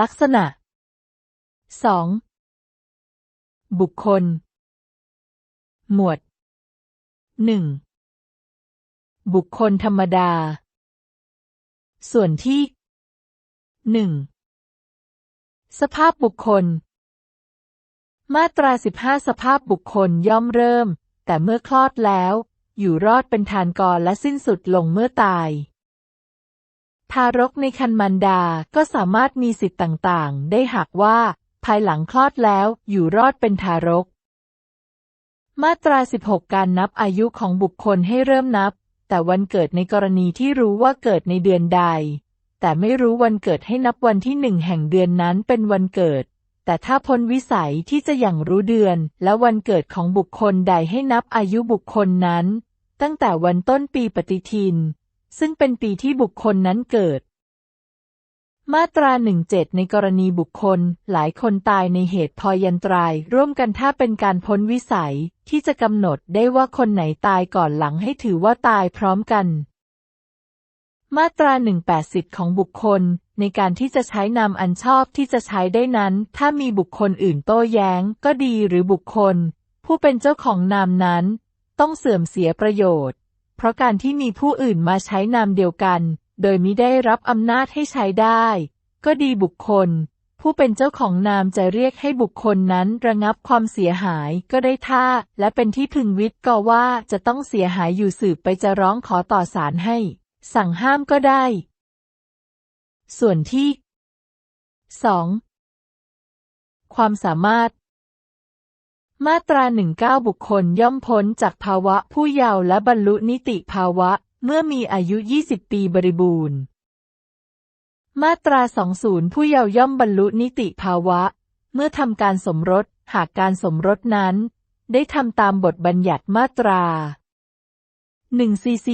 ลักษณะ 2. บุคคล หมวด 1. บุคคลธรรมดา ส่วนที่ 1. สภาพบุคคล มาตรา 15 สภาพบุคคลย่อมเริ่ม แต่เมื่อคลอดแล้ว อยู่รอดเป็นทานกรและสิ้นสุดลงเมื่อตาย ทารกในคันมันดาก็สามารถมีสิทธิ์ต่างๆ ได้หากว่า ภายหลังคลอดแล้วอยู่รอดเป็นทารก มาตรา 16 การนับอายุของบุคคลให้เริ่มนับ แต่วันเกิดในกรณีที่รู้ว่าเกิดในเดือนใด แต่ไม่รู้วันเกิดให้นับวันที่หนึ่งแห่งเดือนนั้นเป็นวันเกิด แต่ถ้าพ้นวิสัยที่จะอย่างรู้เดือน และวันเกิดของบุคคลใดให้นับอายุบุคคลนั้น ตั้งแต่วันต้นปีปฏิทิน ซึ่งเป็นปีที่บุคคลนั้นเกิด มาตรา 17 ในกรณีบุคคล หลายคนตายในเหตุพอยันตราย ร่วมกันถ้าเป็นการพ้นวิสัย ที่จะกำหนดได้ว่าคนไหนตายก่อนหลังให้ถือว่าตายพร้อมกัน มาตรา 180 ของบุคคลในการที่จะใช้นามอันชอบที่จะใช้ได้นั้น ถ้ามีบุคคลอื่นโต้แย้ง ก็ดีหรือบุคคล ผู้เป็นเจ้าของนามนั้น ต้องเสื่อมเสียประโยชน์ เพราะการที่มีผู้อื่นมาใช้นามเดียวกัน โดยมิได้รับอำนาจให้ใช้ได้ ก็ดีบุคคล ผู้เป็นเจ้าของนามจะเรียกให้บุคคลนั้นระงับความเสียหายก็ได้ท่า และเป็นที่พึงวิทย์ก็ว่าจะต้องเสียหายอยู่สืบไปจะร้องขอต่อศาลให้ สั่งห้ามก็ได้ ส่วนที่ 2. ความสามารถ มาตรา 19 บุคคลย่อมพ้นจากภาวะผู้เยาว์และบรรลุนิติภาวะ เมื่อมีอายุ 20 ปีบริบูรณ์ มาตรา 20 ผู้เยาว์ย่อมบรรลุนิติภาวะ เมื่อทำการสมรส หากการสมรสนั้น ได้ทำตามบทบัญญัติมาตรา1 cc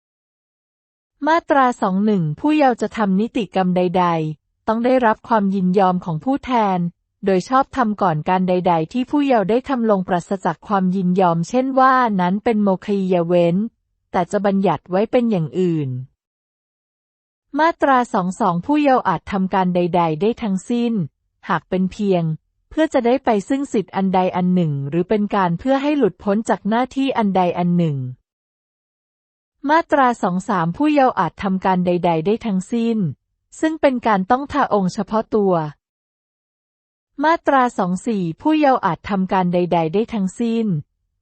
8มาตรา 21 ผู้เยาว์จะทำนิติกรรมใด ๆ ต้องได้รับความยินยอมของผู้แทน โดยชอบทำก่อนการใด ๆ ที่ผู้เยาว์ได้ทำลงปราศจากความยินยอม เช่นว่านั้นเป็นโมคียเว้น แต่จะบัญญัติไว้เป็นอย่างอื่น มาตรา22ผู้เยาว์อาจทำการใด ๆ ได้ทั้งสิ้น หากเป็นเพียง เพื่อจะได้ไปซึ่งสิทธิ์อันใดอันหนึ่ง หรือเป็นการเพื่อให้หลุดพ้นจากหน้าที่อันใดอันหนึ่ง มาตรา23ผู้เยาว์อาจทำการใด ๆ ได้ทั้งสิ้น ซึ่งเป็นการต้องทาองค์เฉพาะตัว มาตรา 24 ผู้เยาว์อาจทำการใด ๆ ได้ทั้งสิ้น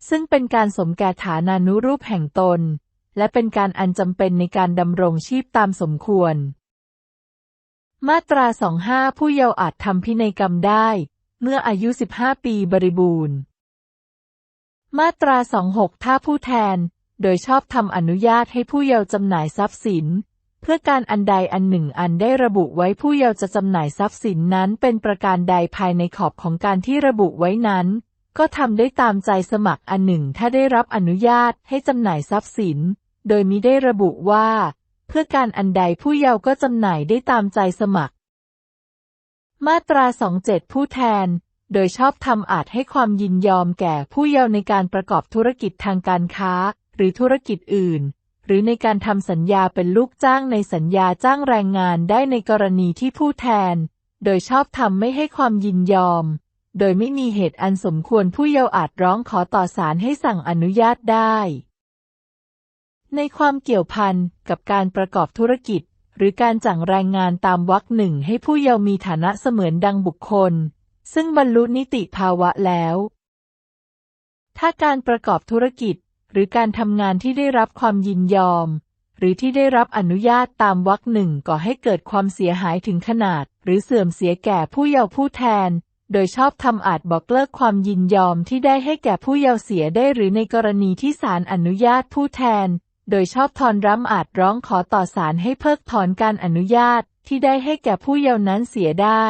ซึ่งเป็นการสมแก่ฐานานุรูปแห่งตน และเป็นการอันจำเป็นในการดำรงชีพตามสมควร มาตรา 25 ผู้เยาว์อาจทำพินัยกรรมได้ เมื่ออายุ 15 ปีบริบูรณ์ มาตรา 26 ถ้าผู้แทน โดยชอบทำอนุญาตให้ผู้เยาว์จำหน่ายทรัพย์สิน พื่อการอันใดอันหนึ่งอันได้ระบุไว้ผู้เยาว์จะจำหน่ายทรัพย์สินนั้นเป็นประการใดภายในขอบของการที่ระบุไว้นั้น ก็ทำได้ตามใจสมัครอันหนึ่งถ้าได้รับอนุญาตให้จำหน่ายทรัพย์สิน โดยมิได้ระบุว่า เพื่อการอันใดผู้เยาว์ก็จำหน่ายได้ตามใจสมัคร มาตรา 27 ผู้แทน โดยชอบธรรมอาจให้ความยินยอมแก่ผู้เยาว์ในการประกอบธุรกิจทางการค้า หรือธุรกิจอื่น หรือในการทำสัญญาเป็นลูกจ้างในสัญญาจ้างแรงงานได้ในกรณีที่ผู้แทน โดยชอบธรรมไม่ให้ความยินยอม โดยไม่มีเหตุอันสมควรผู้เยาว์อาจร้องขอต่อศาลให้สั่งอนุญาตได้ ในความเกี่ยวพันกับการประกอบธุรกิจ หรือการจ้างแรงงานตามวรรคหนึ่งให้ผู้เยาว์มีฐานะเสมือนดังบุคคล ซึ่งบรรลุนิติภาวะแล้วถ้าการประกอบธุรกิจ รือการทำงานที่ได้รับความยินยอม หรือที่ได้รับอนุญาตตามวรรคหนึ่งก่อให้เกิดความเสียหายถึงขนาด หรือเสื่อมเสียแก่ผู้เยาว์ผู้แทน โดยชอบธรรมอาจบอกเลิกความยินยอมที่ได้ให้แก่ผู้เยาว์เสียได้หรือในกรณีที่ศาลอนุญาตผู้แทน โดยชอบทอนร้ำอาจร้องขอต่อศาลให้เพิกถอนการอนุญาตที่ได้ให้แก่ผู้เยาว์นั้นเสียได้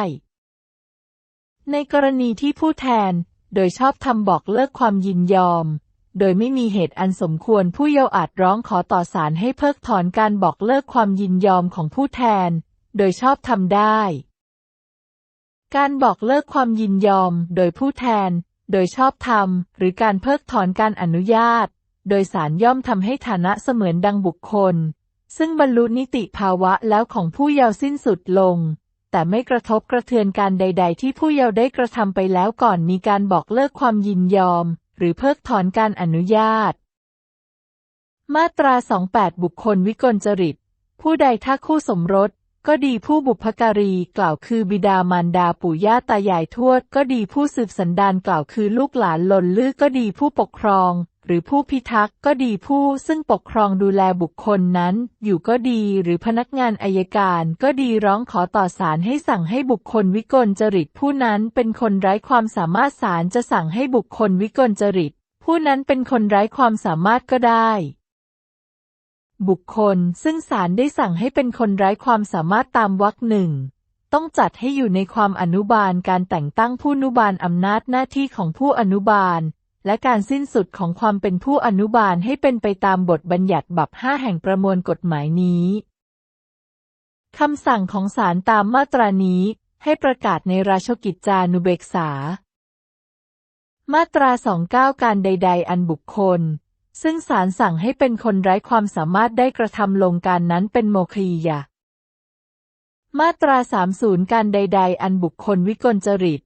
ในกรณีที่ผู้แทน โดยชอบทำบอกเลิกความยินยอม โดยไม่มีเหตุอันสมควรผู้เยาว์อาจร้องขอต่อศาลให้เพิกถอนการบอกเลิกความยินยอมของผู้แทน โดยชอบทำได้ การบอกเลิกความยินยอมโดยผู้แทน โดยชอบธรรม หรือการเพิกถอนการอนุญาต โดยศาลย่อมทำให้ฐานะเสมือนดังบุคคล ซึ่งบรรลุนิติภาวะแล้วของผู้เยาว์สิ้นสุดลงแต่แต่ไม่กระทบกระเทือนการใด ๆ ที่ผู้เยาว์ได้กระทำไปแล้วก่อนมีการบอกเลิกความยินยอม หรือเพิกถอนการอนุญาต มาตรา 28 บุคคลวิกลจริต ผู้ใดถ้าคู่สมรส ก็ดีผู้บุพการีกล่าวคือบิดามารดาปู่ย่าตายายทวด ก็ดีผู้สืบสันดานกล่าวคือลูกหลานหล่นลือก็ดีผู้ปกครอง หรือผู้พิทักษ์ก็ดีผู้ซึ่งปกครองดูแลบุคคลนั้น อยู่ก็ดีหรือพนักงานอายการก็ดีร้องขอต่อศาลให้สั่งให้บุคคลวิกลจริตผู้นั้นเป็นคนไร้ความสามารถศาลจะสั่งให้บุคคลวิกลจริต ผู้นั้นเป็นคนไร้ความสามารถก็ได้บุคคลซึ่งศาลได้สั่งให้เป็นคนไร้ความสามารถตามวรรคหนึ่ง ต้องจัดให้อยู่ในความอนุบาลการแต่งตั้งผู้อนุบาลอำนาจหน้าที่ของผู้อนุบาล และการสิ้นสุดของความเป็นผู้อนุบาลให้เป็นไปตามบทบัญญัติบับห้าแห่งประมวลกฎหมายนี้คำสั่งของศาลตามมาตรานี้ ให้ประกาศในราชกิจจานุเบกษา มาตรา 29 การใด ๆ อันบุคคล ซึ่งศาลสั่งให้เป็นคนไร้ความสามารถได้กระทำลงการนั้นเป็นโมคียะ มาตรา 30 การใด ๆ อันบุคคลวิกลจริต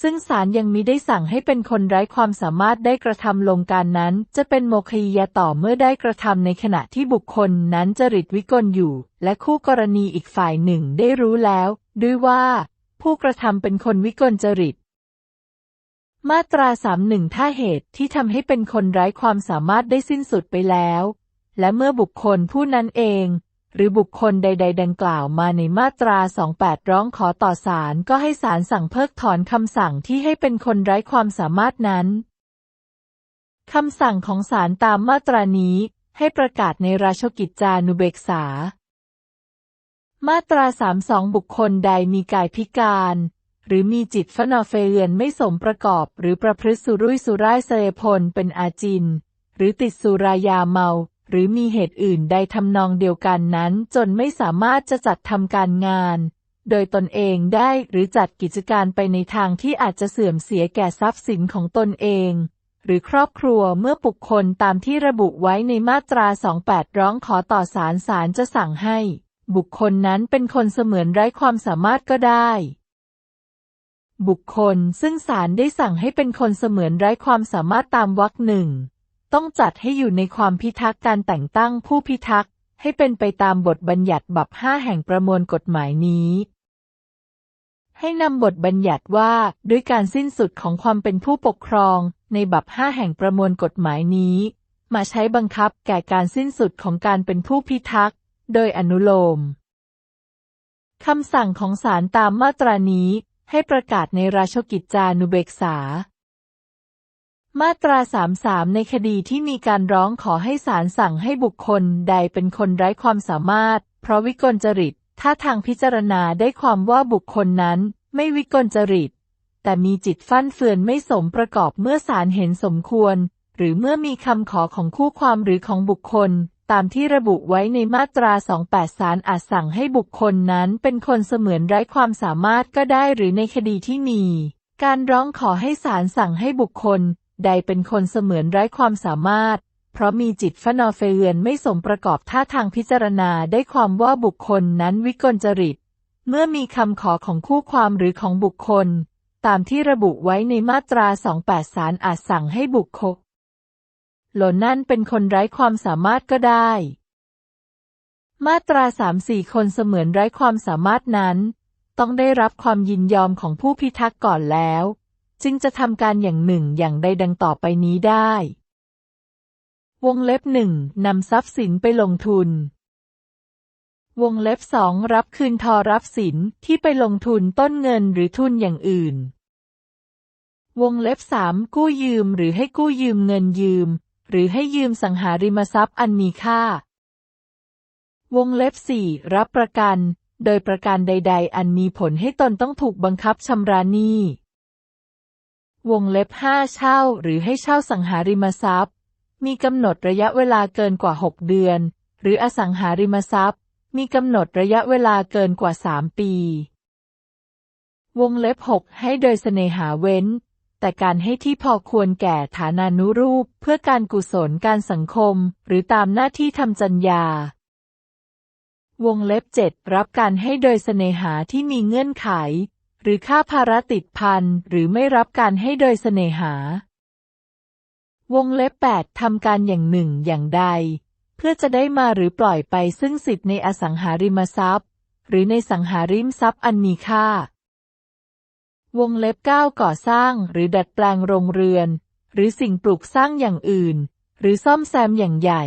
ซึ่งศาลยังมิได้สั่งให้เป็นคนไร้ความสามารถได้กระทำลงการนั้น จะเป็นโมคียะต่อเมื่อได้กระทำในขณะที่บุคคลนั้นจริตวิกลอยู่ และคู่กรณีอีกฝ่ายหนึ่งได้รู้แล้ว ด้วยว่า ผู้กระทำเป็นคนวิกลจริต มาตรา31ถ้าเหตุที่ทำให้เป็นคนไร้ความสามารถได้สิ้นสุดไปแล้ว และเมื่อบุคคลผู้นั้นเอง หรือบุคคลใด ๆ ดังกล่าวมาในมาตรา 28 ร้องขอต่อศาลก็ให้ศาลสั่งเพิกถอนคำสั่งที่ให้เป็นคนไร้ความสามารถนั้น คำสั่งของศาลตามมาตรานี้ ให้ประกาศในราชกิจจานุเบกษา มาตรา 32 บุคคลใดมีกายพิการ หรือมีจิตฟนอเฟเรียนไม่สมประกอบ หรือประพฤติสุรุ่ยสุร่ายเสพลเป็นอาจิน หรือติดสุรายาเมา หรือมีเหตุอื่นใดทำนองเดียวกันนั้น จนไม่สามารถจะจัดทำการงาน โดยตนเองได้หรือจัดกิจการไปในทางที่อาจจะเสื่อมเสียแก่ทรัพย์สินของตนเอง หรือครอบครัวเมื่อบุคคลตามที่ระบุไว้ในมาตรา 28 ร้องขอต่อศาลศาลจะสั่งให้ บุคคลนั้นเป็นคนเสมือนไร้ความสามารถก็ได้บุคคลซึ่งศาลได้สั่งให้เป็นคนเสมือนไร้ความสามารถตามวรรคหนึ่ง ต้องจัดให้อยู่ในความพิทักษ์การแต่งตั้งผู้พิทักษ์ให้เป็นไปตามบทบัญญัติบับห้าแห่งประมวลกฎหมายนี้ ให้นำบทบัญญัติว่าด้วยการสิ้นสุดของความเป็นผู้ปกครองในบับห้าแห่งประมวลกฎหมายนี้ มาใช้บังคับแก่การสิ้นสุดของการเป็นผู้พิทักษ์โดยอนุโลมคำสั่งของศาลตามมาตรานี้ให้ประกาศในราชกิจจานุเบกษา มาตรา 33 ในคดีที่มีการร้องขอให้ศาลสั่งให้บุคคลใดเป็นคนไร้ความสามารถ เพราะวิกลจริต ถ้าทางพิจารณาได้ความว่าบุคคลนั้น ไม่วิกลจริต แต่มีจิตฟั่นเฟือนไม่สมประกอบเมื่อศาลเห็นสมควร หรือเมื่อมีคำขอของคู่ความหรือของบุคคล ตามที่ระบุไว้ในมาตรา 28 ศาลอาจสั่งให้บุคคลนั้นเป็นคนเสมือนไร้ความสามารถก็ได้หรือในคดีที่มี การร้องขอให้ศาลสั่งให้บุคคล ใดเป็นคนเสมือนไร้ความสามารถ เพราะมีจิตฟนอเฟเรือนไม่สมประกอบท่าทางพิจารณาได้ความว่าบุคคลนั้นวิกลจริต เมื่อมีคำขอของคู่ความหรือของบุคคล ตามที่ระบุไว้ในมาตรา 28 ศาลอาจสั่งให้บุคคลหล่นนั่นเป็นคนไร้ความสามารถก็ได้ มาตราสามสี่คนเสมือนไร้ความสามารถนั้น ต้องได้รับความยินยอมของผู้พิทักษ์ก่อนแล้ว จึงจะทำการอย่างหนึ่งอย่างใดดังต่อไปนี้ได้ วงเล็บหนึ่งนำทรัพย์สินไปลงทุน วงเล็บสองรับคืนทอรับสินที่ไปลงทุนต้นเงินหรือทุนอย่างอื่น วงเล็บสามกู้ยืมหรือให้กู้ยืมเงินยืม หรือให้ยืมสังหาริมทรัพย์อันมีค่า วงเล็บสี่รับประกัน โดยประการใด ๆ อันมีผลให้ตนต้องถูกบังคับชำระหนี้ วงเล็บห้าเช่าหรือให้เช่าสังหาริมทรัพย์ มีกำหนดระยะเวลาเกินกว่า 6 เดือน หรืออสังหาริมทรัพย์ มีกำหนดระยะเวลาเกินกว่า 3 ปี วงเล็บ 6 ให้โดยเสน่หาเว้น แต่การให้ที่พอควรแก่ฐานานุรูป เพื่อการกุศลการสังคม หรือตามหน้าที่ทำจัญญาววงเล็บเจ็ดรับการให้โดยเสน่หาที่มีเงื่อนไข หรือค่าภาระติดพันหรือไม่รับการให้โดยเสน่หา วงเล็บแปดทำการอย่างหนึ่งอย่างใด เพื่อจะได้มาหรือปล่อยไปซึ่งสิทธิ์ในอสังหาริมทรัพย์ หรือในสังหาริมทรัพย์อันมีค่า วงเล็บเก้าก่อสร้างหรือดัดแปลงโรงเรือน หรือสิ่งปลูกสร้างอย่างอื่น หรือซ่อมแซมอย่างใหญ่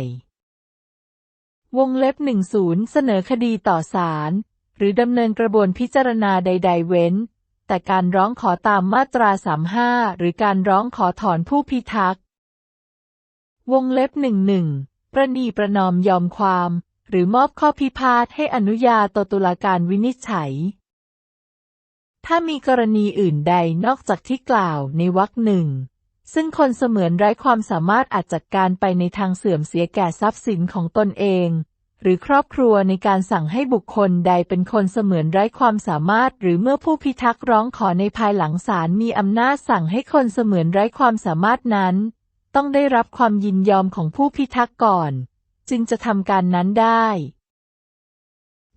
วงเล็บหนึ่งศูนย์เสนอคดีต่อศาล หรือดำเนินกระบวนพิจารณาใด ๆ เว้น แต่การร้องขอตามมาตราสามห้าหรือการร้องขอถอนผู้พิทักษ์ วงเล็บหนึ่งหนึ่งประนีประนอมยอมความ หรือมอบข้อพิพาทให้อนุญาโตตุลาการวินิจฉัย ถ้ามีกรณีอื่นใดนอกจากที่กล่าวในวรรคหนึ่งซึ่งคนเสมือนไร้ความสามารถอาจจัดการไปในทางเสื่อมเสียแก่ทรัพย์สินของตนเอง หรือครอบครัวในการสั่งให้บุคคลใดเป็นคนเสมือนไร้ความสามารถ หรือเมื่อผู้พิทักษ์ร้องขอในภายหลังศาลมีอำนาจสั่งให้คนเสมือนไร้ความสามารถนั้น ต้องได้รับความยินยอมของผู้พิทักษ์ก่อน จึงจะทำการนั้นได้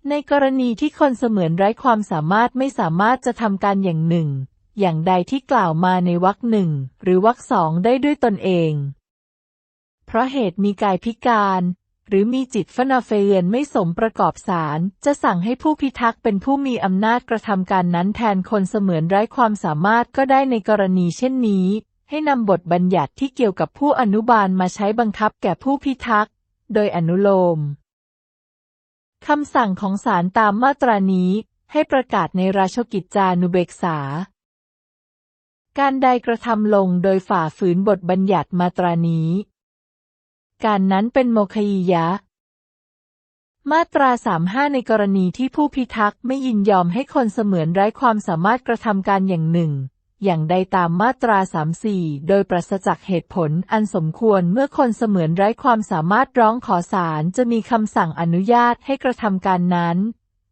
ในกรณีที่คนเสมือนไร้ความสามารถไม่สามารถจะทำการอย่างหนึ่ง อย่างใดที่กล่าวมาในวรรคหนึ่งหรือวรรคสองได้ด้วยตนเอง เพราะเหตุมีกายพิการ หรือมีจิตฟนาเฟียนไม่สมประกอบสารจะสั่งให้ผู้พิทักษ์เป็นผู้มีอำนาจกระทำการนั้นแทนคนเสมือนไร้ความสามารถก็ได้ในกรณีเช่นนี้ ให้นำบทบัญญัติที่เกี่ยวกับผู้อนุบาลมาใช้บังคับแก่ผู้พิทักษ์ โดยอนุโลมคำสั่งของศาลตามมาตรานี้ ให้ประกาศในราชกิจจานุเบกษา การใดกระทำลงโดยฝ่าฝืนบทบัญญัติมาตรานี้ การนั้นเป็นโมคยียะ มาตราสามห้าในกรณีที่ผู้พิทักษ์ไม่ยินยอมให้คนเสมือนไร้ความสามารถกระทำการอย่างหนึ่ง อย่างใดตามมาตราสามสี่โดยปราศจากเหตุผลอันสมควรเมื่อคนเสมือนไร้ความสามารถร้องขอศาลจะมีคำสั่งอนุญาตให้กระทำการนั้น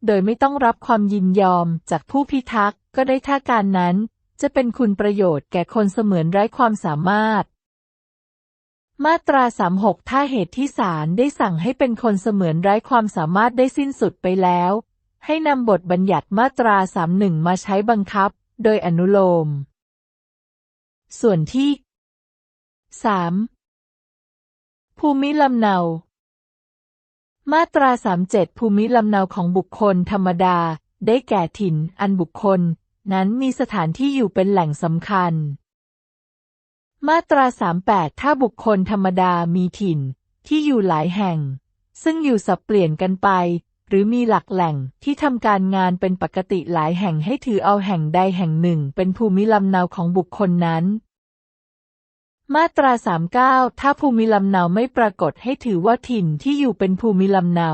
โดยไม่ต้องรับความยินยอมจากผู้พิทักษ์ก็ได้ถ้าการนั้น จะเป็นคุณประโยชน์แก่คนเสมือนไร้ความสามารถ มาตรา 36 ถ้าเหตุที่ศาลได้สั่งให้เป็นคนเสมือนไร้ความสามารถได้สิ้นสุดไปแล้ว ให้นำบทบัญญัติมาตรา 31 มาใช้บังคับ โดยอนุโลม ส่วนที่ 3. ภูมิลำเนา มาตรา 37 ภูมิลำเนาของบุคคลธรรมดา ได้แก่ถิ่น อันบุคคล นั้นมีสถานที่อยู่เป็นแหล่งสำคัญ มาตรา 38 ถ้าบุคคลธรรมดามีถิ่นที่อยู่หลายแห่ง ซึ่งอยู่สับเปลี่ยนกันไป หรือมีหลักแหล่งที่ทำการงานเป็นปกติหลายแห่งให้ถือเอาแห่งใดแห่งหนึ่ง เป็นภูมิลำเนาของบุคคลนั้น มาตรา 39 ถ้าภูมิลำเนาไม่ปรากฏให้ถือว่าถิ่นที่อยู่เป็นภูมิลำเนา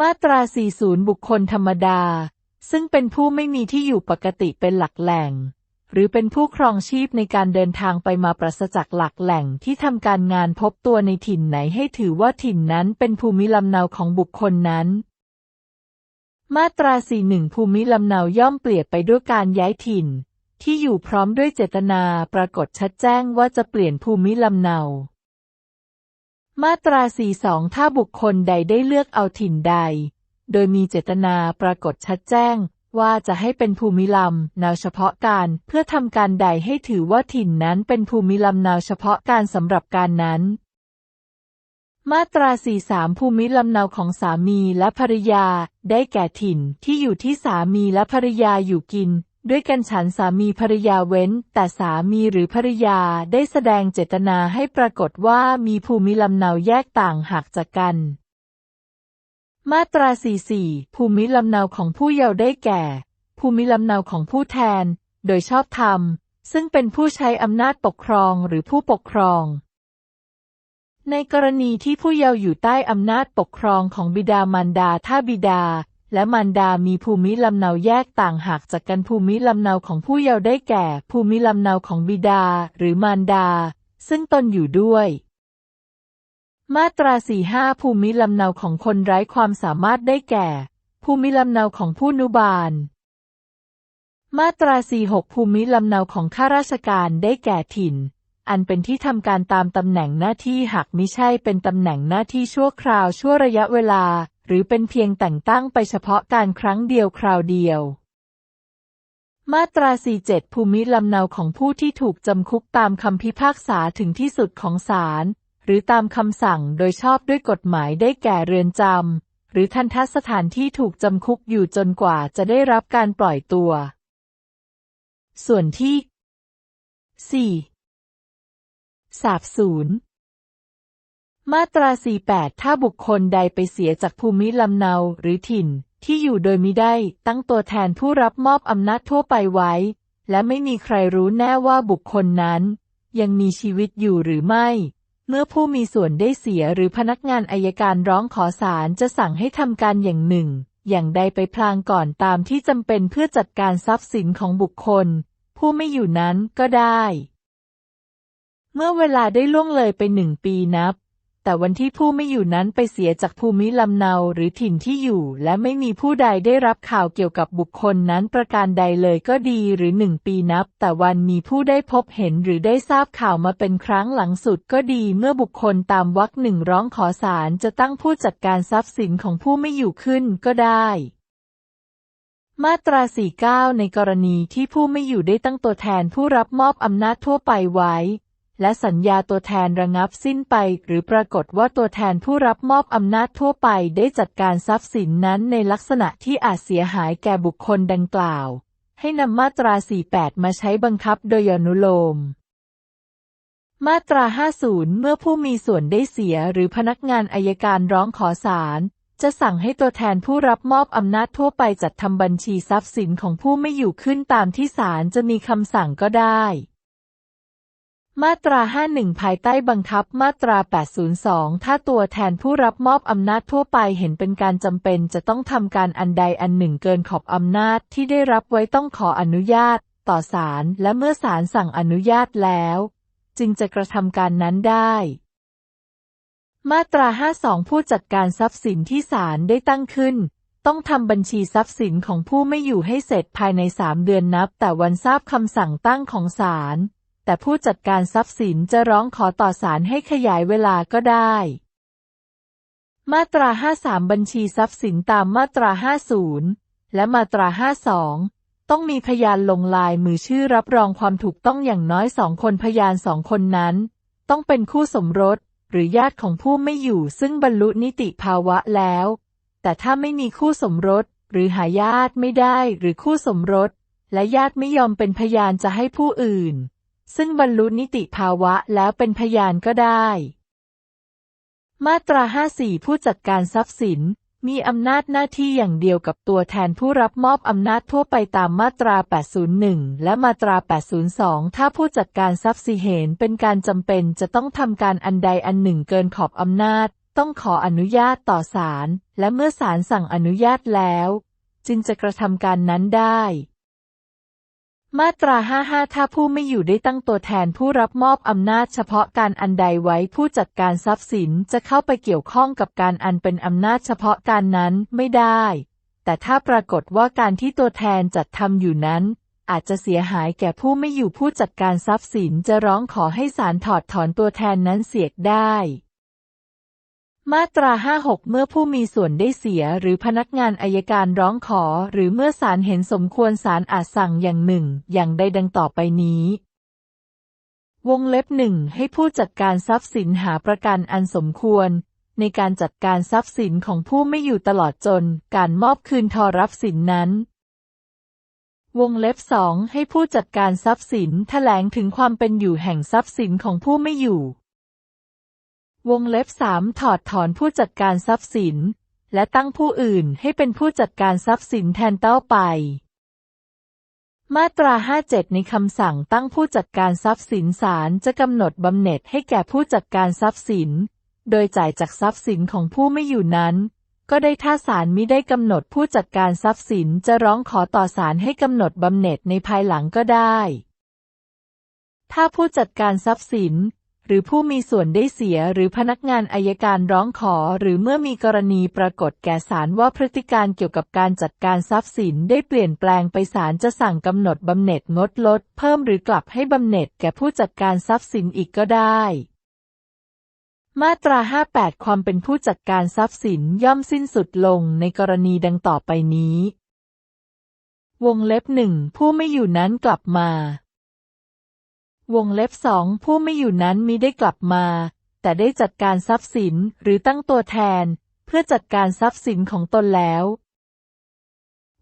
มาตรา 40 บุคคลธรรมดา ซึ่งเป็นผู้ไม่มีที่อยู่ปกติเป็นหลักแหล่ง หรือเป็นผู้ครองชีพในการเดินทางไปมาปราศจากหลักแหล่งที่ทำการงานพบตัวในถิ่นไหนให้ถือว่าถิ่นนั้นเป็นภูมิลำเนาของบุคคลนั้น มาตรา41ภูมิลำเนาย่อมเปลี่ยนไปด้วยการย้ายถิ่น ที่อยู่พร้อมด้วยเจตนาปรากฏชัดแจ้งว่าจะเปลี่ยนภูมิลำเนา มาตรา42ถ้าบุคคลใดได้เลือกเอาถิ่นใด โดยมีเจตนาปรากฏชัดแจ้ง ว่าจะให้เป็นภูมิลำนาวเฉพาะการเพื่อทำการใดให้ถือว่าถิ่นนั้นเป็นภูมิลำนาวเฉพาะการสำหรับการนั้น มาตรา 43 ภูมิลำเนาของสามีและภริยา ได้แก่ถิ่นที่อยู่ที่สามีและภริยาอยู่กิน ด้วยกันฉันสามีภริยาเว้น แต่สามีหรือภริยาได้แสดงเจตนาให้ปรากฏว่ามีภูมิลำเนาแยกต่างหากจากกัน มาตรา 44 ภูมิลำเนาของผู้เยาว์ได้แก่ ภูมิลำเนาของผู้แทน โดยชอบธรรม ซึ่งเป็นผู้ใช้อำนาจปกครองหรือผู้ปกครอง ในกรณีที่ผู้เยาว์อยู่ใต้อำนาจปกครองของบิดามารดาถ้าบิดา และมารดามีภูมิลำเนาแยกต่างหากจากกันภูมิลำเนาของผู้เยาว์ได้แก่ ภูมิลำเนาของบิดาหรือมารดา ซึ่งตนอยู่ด้วย มาตราสี่ห้าภูมิลำเนาของคนไร้ความสามารถได้แก่ ภูมิลำเนาของผู้นุบาล มาตราสี่หกภูมิลำเนาของข้าราชการได้แก่ถิ่น อันเป็นที่ทำการตามตำแหน่งหน้าที่หากมิใช่เป็นตำแหน่งหน้าที่ชั่วคราวชั่วระยะเวลา หรือเป็นเพียงแต่งตั้งไปเฉพาะการครั้งเดียวคราวเดียวมาตรา 47 ภูมิลำเนาของผู้ที่ถูกจำคุกตามคำพิพากษาถึงที่สุดของศาล หรือตามคำสั่งโดยชอบด้วยกฎหมายได้แก่เรือนจำหรือทันทสถานที่ถูกจำคุกอยู่จนกว่าจะได้รับการปล่อยตัว ส่วนที่ 4. สาบสูญมาตรา 48 ถ้าบุคคลใดไปเสียจากภูมิลำเนาหรือถิ่นที่อยู่โดยมิได้ตั้งตัวแทนผู้รับมอบอำนาจทั่วไปไว้ และไม่มีใครรู้แน่ว่าบุคคลนั้น ยังมีชีวิตอยู่หรือไม่ เมื่อผู้มีส่วนได้เสียหรือพนักงานอายการร้องขอศาลจะสั่งให้ทำการอย่างหนึ่ง อย่างใดไปพลางก่อนตามที่จำเป็นเพื่อจัดการทรัพย์สินของบุคคล ผู้ไม่อยู่นั้นก็ได้ เมื่อเวลาได้ล่วงเลยไปหนึ่งปีนับ แต่วันที่ผู้ไม่อยู่นั้นไปเสียจากภูมิลำเนาหรือถิ่นที่อยู่ และไม่มีผู้ใดได้รับข่าวเกี่ยวกับบุคคลนั้นประการใดเลยก็ดีหรือหนึ่งปีนับ แต่วันมีผู้ได้พบเห็นหรือได้ทราบข่าวมาเป็นครั้งหลังสุดก็ดีเมื่อบุคคลตามวรรคหนึ่งร้องขอศาลจะตั้งผู้จัดการทรัพย์สินของผู้ไม่อยู่ขึ้นก็ได้มาตรา 49 ในกรณีที่ผู้ไม่อยู่ได้ตั้งตัวแทนผู้รับมอบอำนาจทั่วไปไว้ และสัญญาตัวแทนระงับสิ้นไป หรือปรากฏว่าตัวแทนผู้รับมอบอำนาจทั่วไปได้จัดการทรัพย์สินนั้นในลักษณะที่อาจเสียหายแก่บุคคลดังกล่าว ให้นำมาตรา 48 มาใช้บังคับโดยอนุโลม มาตรา 50 เมื่อผู้มีส่วนได้เสียหรือพนักงานอายการร้องขอศาลจะสั่งให้ตัวแทนผู้รับมอบอำนาจทั่วไปจัดทำบัญชีทรัพย์สินของผู้ไม่อยู่ขึ้นตามที่ศาลจะมีคำสั่งก็ได้ มาตรา 51 ภายใต้บังคับมาตรา 802 ถ้าตัวแทนผู้รับมอบอำนาจทั่วไปเห็นเป็นการจำเป็นจะต้องทำการอันใดอันหนึ่งเกินขอบอำนาจที่ได้รับไว้ต้องขออนุญาต ต่อศาลและเมื่อศาลสั่งอนุญาตแล้ว จึงจะกระทำการนั้นได้ มาตรา 52 ผู้จัดการทรัพย์สินที่ศาลได้ตั้งขึ้น ต้องทำบัญชีทรัพย์สินของผู้ไม่อยู่ให้เสร็จภายในสามเดือนนับ แต่วันทราบคำสั่งตั้งของศาล แต่ผู้จัดการทรัพย์สินจะร้องขอต่อศาลให้ขยายเวลาก็ได้ มาตรา 53 บัญชีทรัพย์สินตามมาตรา 50 และมาตรา 52 ต้องมีพยานลงลายมือชื่อรับรองความถูกต้องอย่างน้อยสองคนพยานสองคนนั้น ต้องเป็นคู่สมรสหรือญาติของผู้ไม่อยู่ซึ่งบรรลุนิติภาวะแล้ว แต่ถ้าไม่มีคู่สมรส หรือหาญาติไม่ได้หรือคู่สมรส และญาติไม่ยอมเป็นพยานจะให้ผู้อื่น ซึ่งบรรลุนิติภาวะแล้วเป็นพยานก็ได้ มาตรา 54 ผู้จัดการทรัพย์สิน มีอำนาจหน้าที่อย่างเดียวกับตัวแทนผู้รับมอบอำนาจทั่วไปตามมาตรา 801 และมาตรา 802 ถ้าผู้จัดการทรัพย์สิเห็นเป็นการจำเป็นจะต้องทำการอันใดอันหนึ่งเกินขอบอำนาจ ต้องขออนุญาตต่อศาลและเมื่อศาลสั่งอนุญาตแล้ว จึงจะกระทำการนั้นได้ มาตรา 55 ถ้าผู้ไม่อยู่ได้ตั้งตัวแทนผู้รับมอบอำนาจเฉพาะการอันใดไว้ผู้จัดการทรัพย์สินจะเข้าไปเกี่ยวข้องกับการอันเป็นอำนาจเฉพาะการนั้นไม่ได้ แต่ถ้าปรากฏว่าการที่ตัวแทนจัดทำอยู่นั้น อาจจะเสียหายแก่ผู้ไม่อยู่ผู้จัดการทรัพย์สินจะร้องขอให้ศาลถอดถอนตัวแทนนั้นเสียได้ มาตรา 56 เมื่อผู้มีส่วนได้เสียหรือพนักงานอายการร้องขอ หรือเมื่อศาลเห็นสมควรศาลอาจสั่งอย่างหนึ่ง อย่างใดดังต่อไปนี้ วงเล็บหนึ่งให้ผู้จัดการทรัพย์สินหาประกันอันสมควร ในการจัดการทรัพย์สินของผู้ไม่อยู่ตลอดจนการมอบคืนทอรับสินนั้น วงเล็บสองให้ผู้จัดการทรัพย์สินแถลงถึงความเป็นอยู่แห่งทรัพย์สินของผู้ไม่อยู่ วงเล็บสามถอดถอนผู้จัดการทรัพย์สิน และตั้งผู้อื่นให้เป็นผู้จัดการทรัพย์สินแทนเต้าไป มาตรา 57 ในคำสั่งตั้งผู้จัดการทรัพย์สินศาลจะกำหนดบำเหน็จให้แก่ผู้จัดการทรัพย์สิน โดยจ่ายจากทรัพย์สินของผู้ไม่อยู่นั้น ก็ได้ถ้าศาลมิได้กำหนดผู้จัดการทรัพย์สินจะร้องขอต่อศาลให้กำหนดบำเหน็จในภายหลังก็ได้ ถ้าผู้จัดการทรัพย์สิน หรือผู้มีส่วนได้เสียหรือพนักงานอายการร้องขอ หรือเมื่อมีกรณีปรากฏแก่ศาลว่าพฤติการเกี่ยวกับการจัดการทรัพย์สินได้เปลี่ยนแปลงไปศาลจะสั่งกำหนดบำเหน็จงดลด เพิ่มหรือกลับให้บำเหน็จแก่ผู้จัดการทรัพย์สินอีกก็ได้มาตรา 58 ความเป็นผู้จัดการทรัพย์สินย่อมสิ้นสุดลงในกรณีดังต่อไปนี้ วงเล็บหนึ่งผู้ไม่อยู่นั้นกลับมา วงเล็บสองผู้ไม่อยู่นั้นมิได้กลับมา แต่ได้จัดการทรัพย์สินหรือตั้งตัวแทน เพื่อจัดการทรัพย์สินของตนแล้ว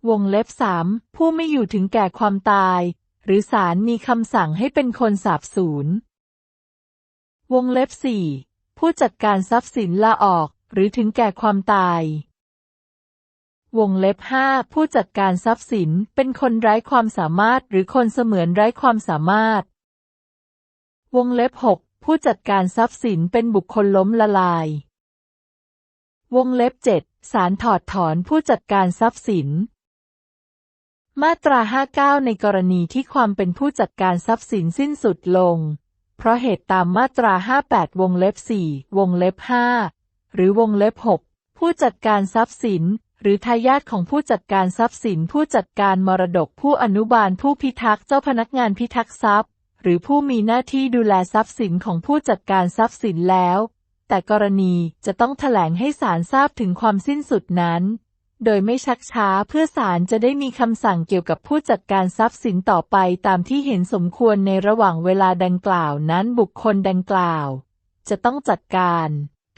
วงเล็บสามผู้ไม่อยู่ถึงแก่ความตาย หรือศาลมีคำสั่งให้เป็นคนสาบสูญวงเล็บสี่ผู้จัดการทรัพย์สินลาออกหรือถึงแก่ความตาย วงเล็บห้าผู้จัดการทรัพย์สินเป็นคนไร้ความสามารถหรือคนเสมือนไร้ความสามารถ วงเล็บหกผู้จัดการทรัพย์สินเป็นบุคคลล้มละลาย วงเล็บเจ็ดศาลถอดถอนผู้จัดการทรัพย์สิน มาตรา 59 ในกรณีที่ความเป็นผู้จัดการทรัพย์สินสิ้นสุดลง เพราะเหตุตามมาตรา 58 วงเล็บ 4 วงเล็บ 5 หรือวงเล็บ 6 ผู้จัดการทรัพย์สิน หรือทายาทของผู้จัดการทรัพย์สิน ผู้จัดการมรดกผู้อนุบาลผู้พิทักษ์เจ้าพนักงานพิทักษ์ทรัพย์ หรือผู้มีหน้าที่ดูแลทรัพย์สินของผู้จัดการทรัพย์สินแล้ว แต่กรณีจะต้องแถลงให้ศาลทราบถึงความสิ้นสุดนั้น โดยไม่ชักช้าเพื่อศาลจะได้มีคำสั่งเกี่ยวกับผู้จัดการทรัพย์สินต่อไปตามที่เห็นสมควรในระหว่างเวลาดังกล่าวนั้นบุคคลดังกล่าว จะต้องจัดการ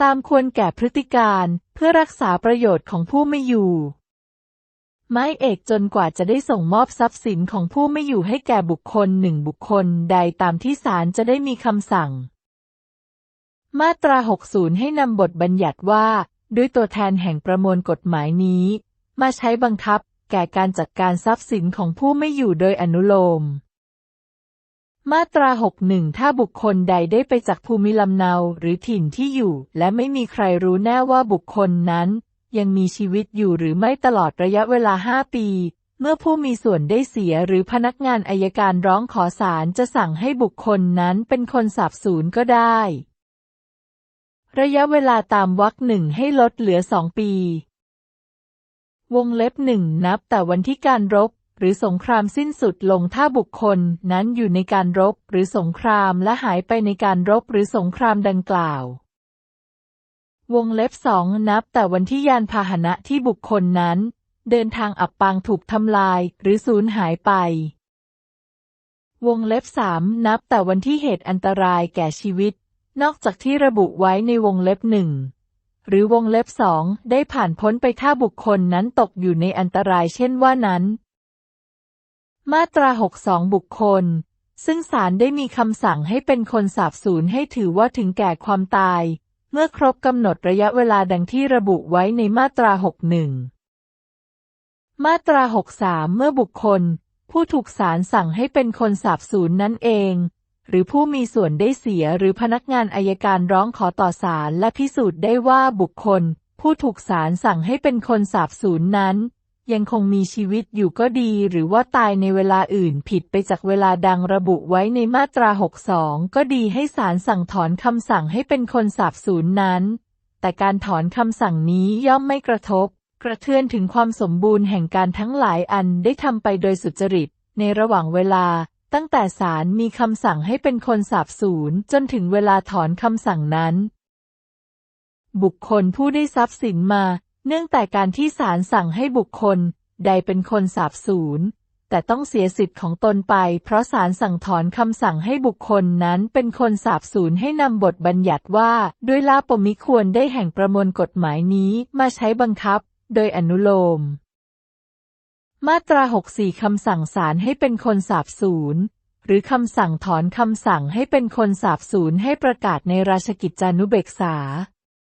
ตามควรแก่พฤติการเพื่อรักษาประโยชน์ของผู้ไม่อยู่ ไม้เอกจนกว่าจะได้ส่งมอบทรัพย์สินของผู้ไม่อยู่ให้แก่บุคคลหนึ่งบุคคลใดตามที่ศาลจะได้มีคำสั่ง มาตรา 60 ให้นำบทบัญญัติว่า ด้วยตัวแทนแห่งประมวลกฎหมายนี้ มาใช้บังคับแก่การจัดการทรัพย์สินของผู้ไม่อยู่โดยอนุโลม มาตรา 61 ถ้าบุคคลใดได้ไปจากภูมิลำเนาหรือถิ่นที่อยู่ และไม่มีใครรู้แน่ว่าบุคคลนั้น ยังมีชีวิตอยู่หรือไม่ตลอดระยะเวลา 5 ปี เมื่อผู้มีส่วนได้เสียหรือพนักงานอายการร้องขอศาลจะสั่งให้บุคคลนั้นเป็นคนสาบสูญก็ได้ ระยะเวลาตามวรรคหนึ่งให้ลดเหลือสองปี วงเล็บหนึ่งนับแต่วันที่การรบหรือสงครามสิ้นสุดลงถ้าบุคคลนั้นอยู่ในการรบหรือสงครามและหายไปในการรบหรือสงครามดังกล่าว วงเล็บสองนับแต่วันที่ยานพาหนะที่บุคคลนั้น เดินทางอับปางถูกทำลายหรือสูญหายไป วงเล็บสามนับแต่วันที่เหตุอันตรายแก่ชีวิต นอกจากที่ระบุไว้ในวงเล็บหนึ่งหรือวงเล็บสองได้ผ่านพ้นไปถ้าบุคคลนั้นตกอยู่ในอันตรายเช่นว่านั้น มาตรา 62 บุคคล ซึ่งศาลได้มีคำสั่งให้เป็นคนสาบสูญให้ถือว่าถึงแก่ความตาย เมื่อครบกำหนดระยะเวลาดังที่ระบุไว้ในมาตรา 61 มาตรา 63 เมื่อบุคคล ผู้ถูกศาลสั่งให้เป็นคนสาบสูญนั่นเอง หรือผู้มีส่วนได้เสียหรือพนักงานอายการร้องขอต่อศาลและพิสูจน์ได้ว่าบุคคล ผู้ถูกศาลสั่งให้เป็นคนสาบสูญนั้น ยังคงมีชีวิตอยู่ก็ดี หรือว่าตายในเวลาอื่นผิดไปจากเวลาดังระบุไว้ในมาตรา 62 ก็ดีให้ศาลสั่งถอนคำสั่งให้เป็นคนสาบสูญนั้น แต่การถอนคำสั่งนี้ย่อมไม่กระทบ กระเทือนถึงความสมบูรณ์แห่งการทั้งหลายอันได้ทำไปโดยสุจริต ในระหว่างเวลา ตั้งแต่ศาลมีคำสั่งให้เป็นคนสาบสูญจนถึงเวลาถอนคำสั่งนั้นบุคคลผู้ได้ทรัพย์สินมา เนื่องแต่การที่ศาลสั่งให้บุคคล ใดเป็นคนสาบสูญแต่ต้องเสียสิทธิ์ของตนไป เพราะศาลสั่งถอนคำสั่งให้บุคคลนั้นเป็นคนสาบสูญให้นำบทบัญญัติว่า ด้วยลาปมิควรได้แห่งประมวลกฎหมายนี้มาใช้บังคับ โดยอนุโลม มาตรา 64 คำสั่งศาลให้เป็นคนสาบสูญหรือคำสั่งถอนคำสั่งให้เป็นคนสาบสูญให้ประกาศในราชกิจจานุเบกษา